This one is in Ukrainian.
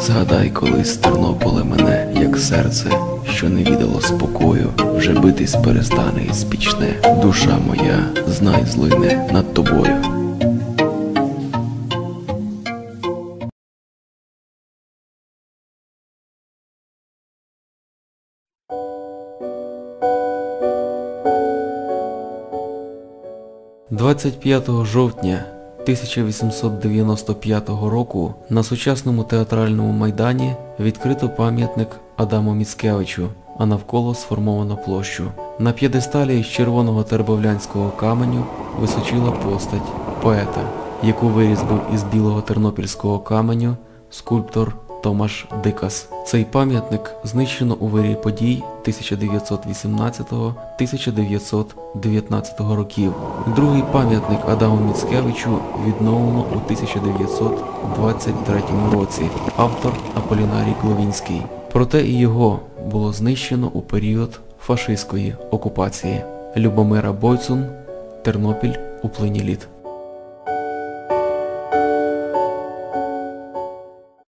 Згадай, колись Тернополе мене, як серце, що не відало спокою, вже битись перестане і спічне. Душа моя, знай злине над тобою. «25 жовтня 1895 року на сучасному театральному майдані відкрито пам'ятник Адаму Міцкевичу, а навколо сформовано площу. На п'єдесталі із червоного тербовлянського каменю височила постать поета, яку вирізбив із білого тернопільського каменю скульптор Томаш Дикас. Цей пам'ятник знищено у вирі подій 1918-1919 років. Другий пам'ятник Адаму Міцкевичу відновлено у 1923 році. Автор Аполінарій Кловінський. Проте і його було знищено у період фашистської окупації. Любомира Бойцун, Тернопіль у плині літ.